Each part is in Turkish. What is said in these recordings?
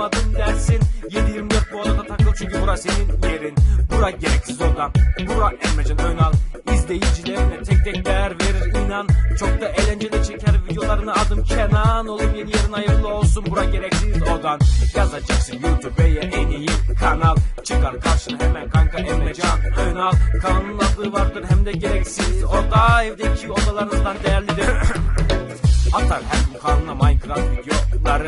Adım dersin. 7-24 bu odada takıl çünkü bura senin yerin. Bura gereksiz odan Bura Emrecan Önal İzleyicilerine tek tek değer verir inan. Çok da eğlenceli çeker videolarını adım Kenan. Oğlum yeni yerin hayırlı olsun bura gereksiz odan. Yazacaksın YouTube'ye en iyi kanal. Çıkar karşına hemen kanka Emrecan Önal Kanalın adı vardır hem de gereksiz oda. Evdeki odalarınızdan değerlidir. Atar her gün kanalına Minecraft videoları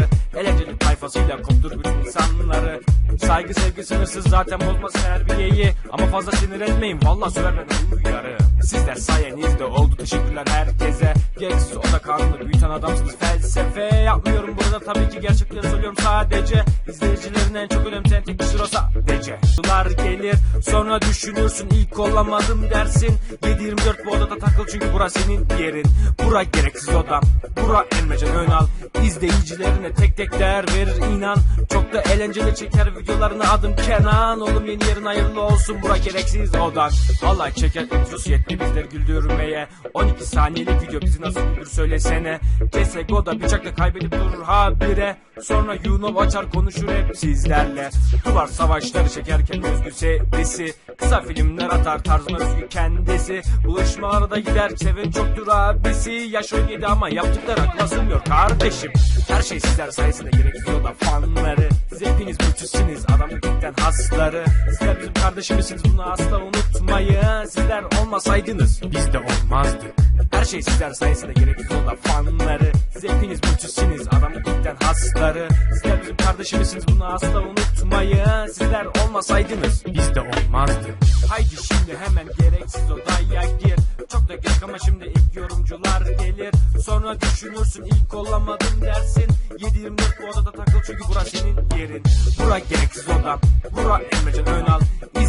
Tayfasıyla koptur bütün insanları. Saygı sevgi sınırsız zaten bozmaz terbiyeyi Ama fazla sinir etmeyin valla söver ben uyarı. Sizler sayenizde oldu teşekkürler herkese. Gereksiz o da kanunu büyüten adamsınız felsefe. Yapmıyorum burada tabii ki gerçekleri söylüyorum sadece. İzleyicilerin en çok önemseyen tek kişi o sadece. Sular gelir sonra düşünürsün ilk olamadım dersin 7-24 bu odada takıl çünkü bura senin yerin. Bura gereksiz odam Bura Emrecan Önal. İzleyicilerine tek tek değer verir inan. Çok da eğlenceli çeker videolarını adım Kenan. Oğlum yeni yerin hayırlı olsun bura gereksiz odan Vallahi çeker introsu yetti bizleri güldürmeye. 12 saniyelik video bizi nasıl güldür söylesene. CSGO'da bıçakla kaybedip durur habire. Sonra Yuno açar konuşur hep sizlerle. Duvar savaşları çekerken özgür serisi Kısa filmler atar tarzına özgü kendisi. Buluşmalara da gider seven çoktur abisi. Yaş 17 ama yaptıkları akla sığmıyor kardeşim. Her şey sizler sayesinde gerekiyor da fanları. Siz hepiniz müthişsiniz adamlıktan hasları. Sizler bizim kardeşimizsiniz bunu asla unutmayın. Sizler olmasaydınız biz de olmazdık. Her şey sizler sayesinde gerekiyor da fanları. Siz hepiniz müthişsiniz adamlıktan hasları. Sizler kardeşimizsiniz bunu asla unutmayın. Sizler olmasaydınız biz de olmazdık. Haydi şimdi hemen gereksiz odaya gir. Çok da geç ama şimdi ilk yorumcular gelir. Sonra düşünürsün ilk olamadım dersin. 7-24 bu odada takıl çünkü bura senin yerin. Bura gereksiz odam Bura Emrecan Önal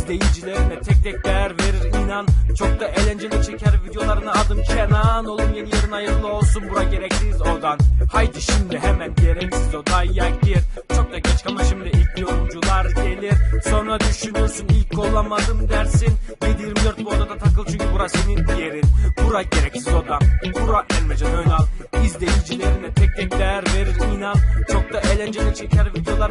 İzleyicilerine tek tek değer verir. İnan Çok da eğlenceli çeker videolarını adım Kenan. Oğlum yeni yerin hayırlı olsun bura gereksiz odan. Haydi şimdi hemen gereksiz odaya gir. Çok da geç ama şimdi ilk yorumcular gelir. Sonra düşünürsün ilk olamadım dersin. 7-24 bu odada takıl çünkü bura senin yerin. Bura gereksiz odam Bura Emrecan Önal. İzleyicilerine tek tek değer verir. İnan Çok da eğlenceli çeker videolarını